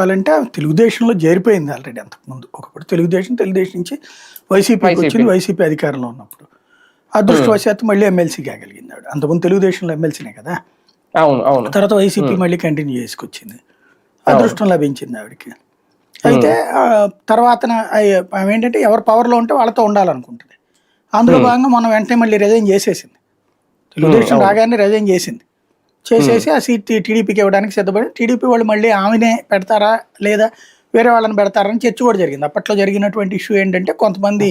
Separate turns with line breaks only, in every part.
చెప్పాలంటే తెలుగుదేశంలో చేరిపోయింది ఆల్రెడీ అంతకుముందు. ఒకప్పుడు తెలుగుదేశం తెలుగుదేశం నుంచి వైసీపీకి
వైసీపీ.
వచ్చింది వైసీపీ అధికారంలో ఉన్నప్పుడు. అదృష్టవశాత్తు మళ్ళీ ఎమ్మెల్సీ కాగలిగింది ఆవిడ. అంతకుముందు తెలుగుదేశంలో ఎమ్మెల్సీనే కదా?
అవును అవును.
తర్వాత వైసీపీ మళ్ళీ కంటిన్యూ చేసుకొచ్చింది. అదృష్టం లభించింది ఆవిడకి. అయితే తర్వాత ఏంటంటే ఎవరు పవర్లో ఉంటే వాళ్ళతో ఉండాలనుకుంటుంది. అందులో భాగంగా మనం వెంటనే మళ్ళీ రిజైన్ చేసేసింది. తెలుగుదేశం రాగానే రిజైన్ చేసింది. చేసేసి ఆ సీట్ టీడీపీకి ఇవ్వడానికి సిద్ధపడి టీడీపీ వాళ్ళు మళ్ళీ ఆమెనే పెడతారా లేదా వేరే వాళ్ళని పెడతారని చర్చ కూడా జరిగింది. అప్పట్లో జరిగినటువంటి ఇష్యూ ఏంటంటే కొంతమంది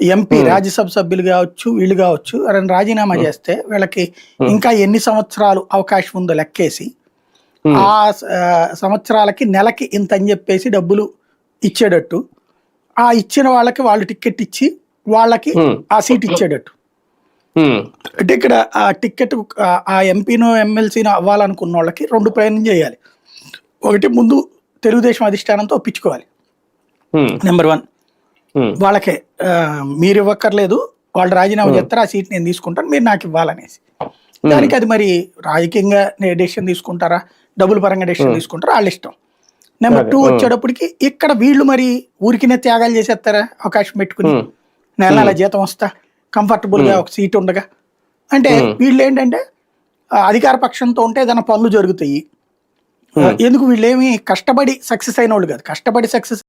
ఎంపీ రాజ్యసభ సభ్యులు కావచ్చు వీళ్ళు కావచ్చు ఎవరైనా రాజీనామా చేస్తే వీళ్ళకి ఇంకా ఎన్ని సంవత్సరాలు అవకాశం ఉందో లెక్కేసి ఆ సంవత్సరాలకి నెలకి ఇంత అని చెప్పేసి డబ్బులు ఇచ్చేటట్టు ఆ ఇచ్చిన వాళ్ళకి వాళ్ళు టికెట్ ఇచ్చి వాళ్ళకి. ఆ సీట్ ఇచ్చేటట్టు. అంటే ఇక్కడ ఆ టికెట్ ఆ- ఎంపీనో ఎమ్మెల్సీనో అవ్వాలనుకున్న వాళ్ళకి రెండు ప్రయాణం చేయాలి. ఒకటి ముందు తెలుగుదేశం అధిష్టానంతో ఒప్పించుకోవాలి. నెంబర్ వన్ వాళ్ళకే మీరు ఇవ్వక్కర్లేదు వాళ్ళు రాజీనామా చేస్తారు ఆ సీట్ నేను తీసుకుంటాను మీరు నాకు ఇవ్వాలనేసి. దానికి అది మరి రాజకీయంగా డెసిషన్ తీసుకుంటారా? డబ్బుల పరంగా డెసిషన్ తీసుకుంటారా? వాళ్ళ ఇష్టం. నెంబర్ టూ వచ్చేటప్పటికి ఇక్కడ వీళ్ళు మరి ఊరికినే త్యాగాలు చేసేస్తారా? అవకాశం పెట్టుకుని నెల నెల జీతం వస్తా. కంఫర్టబుల్గా ఒక సీట్ ఉండగా. అంటే వీళ్ళు ఏంటంటే అధికార పక్షంతో ఉంటే ఏదైనా పనులు జరుగుతాయి. ఎందుకు వీళ్ళు ఏమి కష్టపడి సక్సెస్ అయిన వాళ్ళు కాదు. కష్టపడి సక్సెస్